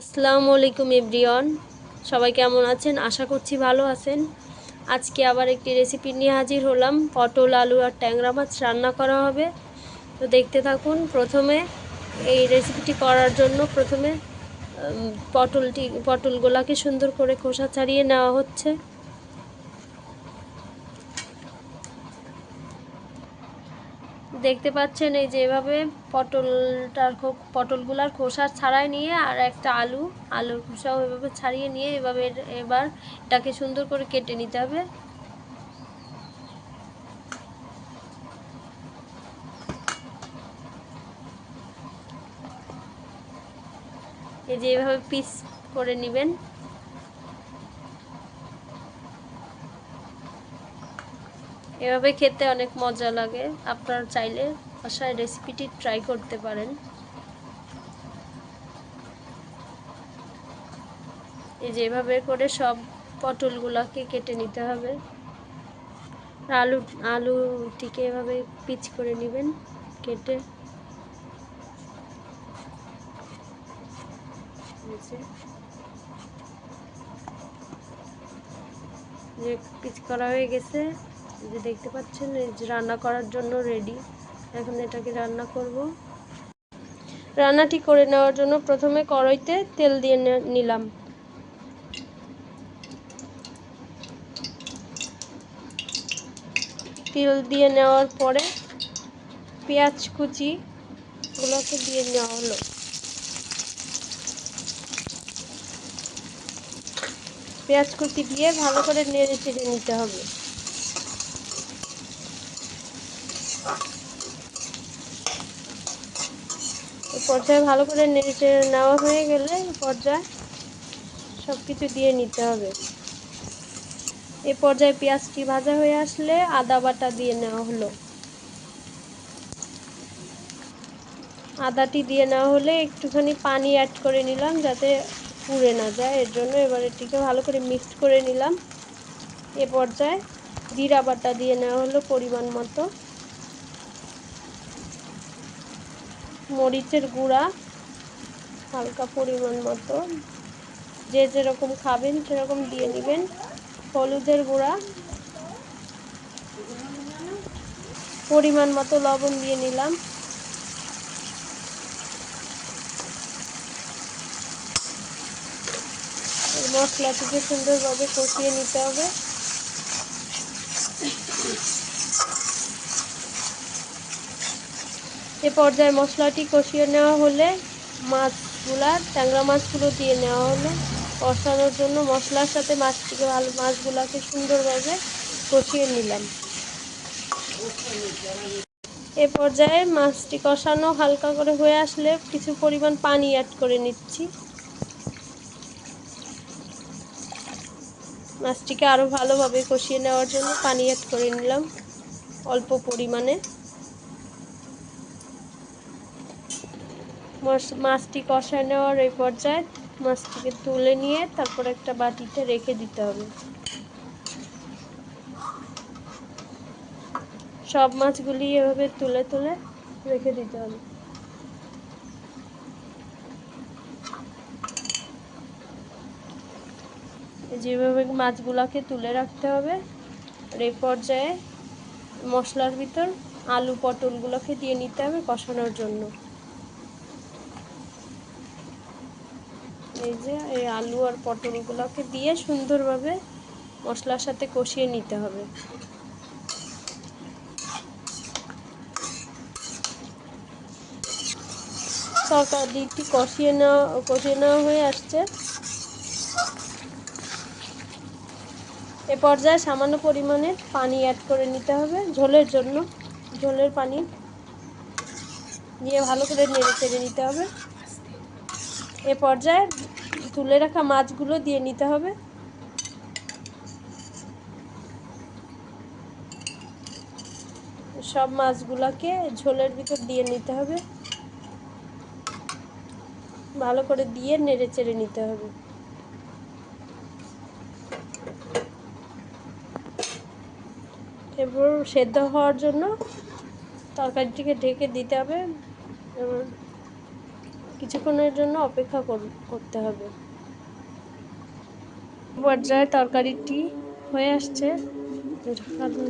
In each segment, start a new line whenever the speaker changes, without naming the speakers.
আসসালামু আলাইকুম এভরিওয়ান। সবাই কেমন আছেন? আশা করছি ভালো আছেন। আজকে আবার একটি রেসিপি নিয়ে হাজির হলাম। পটল, আলু আর ট্যাংরা মাছ রান্না করা হবে। তো দেখতে থাকুন, প্রথমে এই রেসিপিটি করার জন্য প্রথমে পটলটি, পটলগুলাকে সুন্দর করে খোসা ছাড়িয়ে নেওয়া হচ্ছে। দেখতে পাচ্ছেন এই যে এভাবে পটলটার পটলগুলার খোসা ছাড়াই নিয়ে আর একটা আলু, আলুর খোসাও এভাবে ছাড়িয়ে নিয়ে এভাবে এবার এটাকে সুন্দর করে কেটে নিতে হবে। এই যে এভাবে পিস করে নেবেন। এভাবে খেতে অনেক মজা লাগে। আপনারা চাইলে বাসায় রেসিপিটি ট্রাই করতে পারেন। এই যে এভাবে করে সব পটলগুলোকে কেটে নিতে হবে। আলু, আলুটিকে এভাবে পিচ করে নেবেন কেটে। যে পিচ করা হয়ে গেছে। যে দেখতে পাচ্ছেন রান্না করার জন্য রেডি এখন এটাকে রান্না করব। রান্নাটি করে নেওয়ার জন্য প্রথমে কড়াইতে তেল দিয়ে নিলাম। তেল দিয়ে নেওয়ার পরে পেঁয়াজ কুচি গুলোকে দিয়ে নেওয়া হলো। পেঁয়াজ কুচি দিয়ে ভালো করে নেড়ে চেড়ে নিতে হবে। পর্যায়ে ভালো করে নেড়ে নেওয়া হয়ে গেলে পর্যায়ে সব কিছু দিয়ে নিতে হবে। এ পর্যায়ে পেঁয়াজটি ভাজা হয়ে আসলে আদা বাটা দিয়ে নেওয়া হলো। আদাটি দিয়ে নেওয়া হলে একটুখানি পানি অ্যাড করে নিলাম যাতে পুড়ে না যায়। এর জন্য এবার এটিকে ভালো করে মিক্সড করে নিলাম। এ পর্যায়ে জিরা বাটা দিয়ে নেওয়া হলো পরিমাণ মতো। মরিচের গুঁড়া, হালকা পরিমাণ মতো। যে যেরকম খাবেন সেরকম দিয়ে নেবেন। হলুদের গুঁড়া, পরিমাণ মতো লবণ দিয়ে নিলাম। মশলাটিকে সুন্দরভাবে কষিয়ে নিতে হবে। এ পর্যায়ে মশলাটি কষিয়ে নেওয়া হলে মাছগুলা, ট্যাংরা মাছগুলো দিয়ে নেওয়া হলো। কষানোর জন্য মশলার সাথে মাছটিকে ভালো মাছগুলাকে সুন্দরভাবে কষিয়ে নিলাম। এ পর্যায়ে মাছটি কষানো হালকা করে হয়ে আসলে কিছু পরিমাণ পানি অ্যাড করে নিচ্ছি। মাছটিকে আরও ভালোভাবে কষিয়ে নেওয়ার জন্য পানি অ্যাড করে নিলাম অল্প পরিমাণে। মাছটি কষায় নেওয়ার এই পর্যায়ে মাছটিকে তুলে নিয়ে তারপর একটা বাটিতে রেখে দিতে হবে। সব মাছগুলি এভাবে তুলে তুলে রেখে দিতে হবে। যেভাবে মাছগুলাকে তুলে রাখতে হবে, আর এই পর্যায়ে মশলার ভিতর আলু পটলগুলোকে দিয়ে নিতে হবে কষানোর জন্য। এই যে এই আলু আর পটলগুলোকে দিয়ে সুন্দরভাবে মশলার সাথে কষিয়ে নিতে হবে। তরকারিটি কষিয়ে নেওয়া কষিয়ে নেওয়া হয়ে আসছে। এ পর্যায়ে সামান্য পরিমাণে পানি অ্যাড করে নিতে হবে ঝোলের জন্য। ঝোলের পানি দিয়ে ভালো করে নেড়ে চেড়ে নিতে হবে। এ পর্যায়ে তুলে রাখা মাছগুলো দিয়ে নিতে হবে। সব মাছগুলোকে ঝোলের ভিতর দিয়ে নিতে হবে। ভালো করে দিয়ে নেড়ে চেড়ে নিতে হবে। এবার সেদ্ধ হওয়ার জন্য তরকারিটিকে ঢেকে দিতে হবে। এবার কিছুক্ষণের জন্য অপেক্ষা কর- করতে হবে। পর্যায়ে তরকারিটি হয়ে আসছে।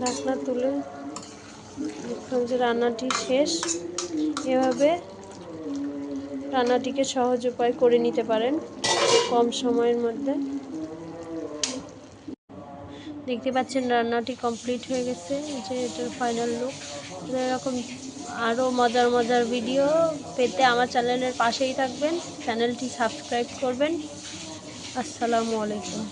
ঢাকনা তুলে যে রান্নাটি শেষ। এভাবে রান্নাটিকে সহজ উপায় করে নিতে পারেন কম সময়ের মধ্যে। দেখতে পাচ্ছেন রান্নাটি কমপ্লিট হয়ে গেছে। যে এটার ফাইনাল লুক এরকম আরও মজার মজার ভিডিও পেতে আমার চ্যানেলের পাশেই থাকবেন। চ্যানেলটি সাবস্ক্রাইব করবেন। আসসালামু আলাইকুম।